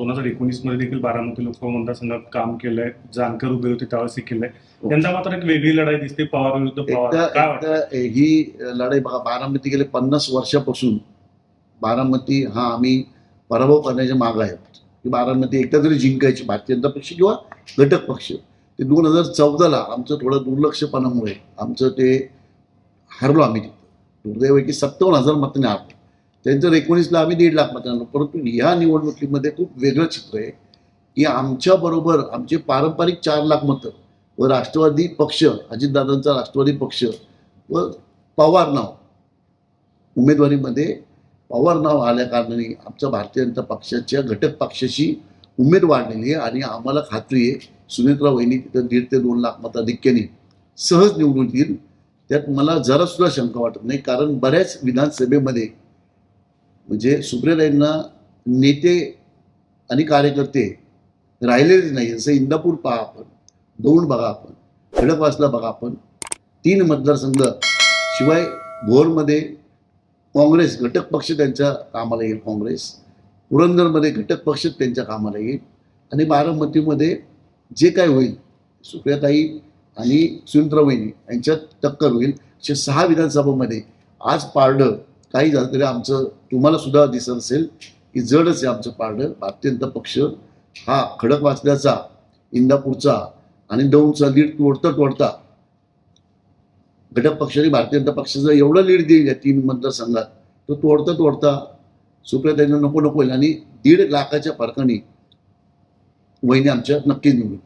दोन हजार एकोणीसमध्ये देखील बारामती लोकसभा मतदारसंघात काम केलंय जानकर उभे होते त्यावेळेस हे केलंय. यंदा मात्र एक वेगळी लढाई दिसते पवार विरुद्ध पवार. एकदा काय वाटतं एकदा ही लढाई बघा बारामती गेले पन्नास वर्षापासून बारामती हा आम्ही पराभव करण्याच्या माग आहे की बारामती एकदा तरी जिंकायची भारतीय जनता पक्ष किंवा घटक पक्ष. ते दोन हजार चौदाला आमचं थोडं दुर्लक्षपणामुळे आमचं ते हरलो आम्ही तिथं. दुर्दैव की सत्तावन्न हजार मतांनी हरलो. त्यांचं एकोणीसला आम्ही दीड लाख मतांना परंतु ह्या निवडणुकीमध्ये खूप वेगळं चित्र आहे की आमच्याबरोबर आमचे पारंपरिक चार लाख मतं व राष्ट्रवादी पक्ष अजितदादांचा राष्ट्रवादी पक्ष व पवार नाव उमेदवारीमध्ये पवार नाव आल्या कारणाने आमच्या भारतीय जनता पक्षाच्या घटक पक्षाशी उमेद वाढलेली आहे आणि आम्हाला खात्री आहे सुनेत्रा वहिनी तिथं दीड ते दोन लाख मताधिक्याने सहज निवडून येईल. त्यात मला जरासुद्धा शंका वाटत नाही कारण बऱ्याच विधानसभेमध्ये म्हणजे सुप्रियाताईंना नेते आणि कार्यकर्ते राहिलेलेच नाही जसं इंदापूर पहा आपण दौंड बघा आपण खडकवासला बघा आपण तीन मतदारसंघ शिवाय भोरमध्ये काँग्रेस घटक पक्ष त्यांच्या कामाला येईल काँग्रेस पुरंदरमध्ये घटक पक्ष त्यांच्या कामाला येईल. आणि बारामतीमध्ये जे काय होईल सुप्रियाताई आणि सुनित्रावहिनी यांच्यात टक्कर होईल. अशा सहा विधानसभामध्ये आज पारडं काही झालं तरी आमचं तुम्हाला सुद्धा दिसत असेल की जडच आहे आमचं पारडं. भारतीय जनता पक्ष हा खडक वाचल्याचा इंदापूरचा आणि दौंडचा लीड तोडता तोडता घटक पक्षाने भारतीय जनता पक्षाचा एवढा लीड देईल या तीन मतदारसंघात. तो तोडता तोडता सुप्रियाताईंना नको नको होईल आणि दीड लाखाच्या फरकाने वहिनी आमच्या नक्कीच निवडून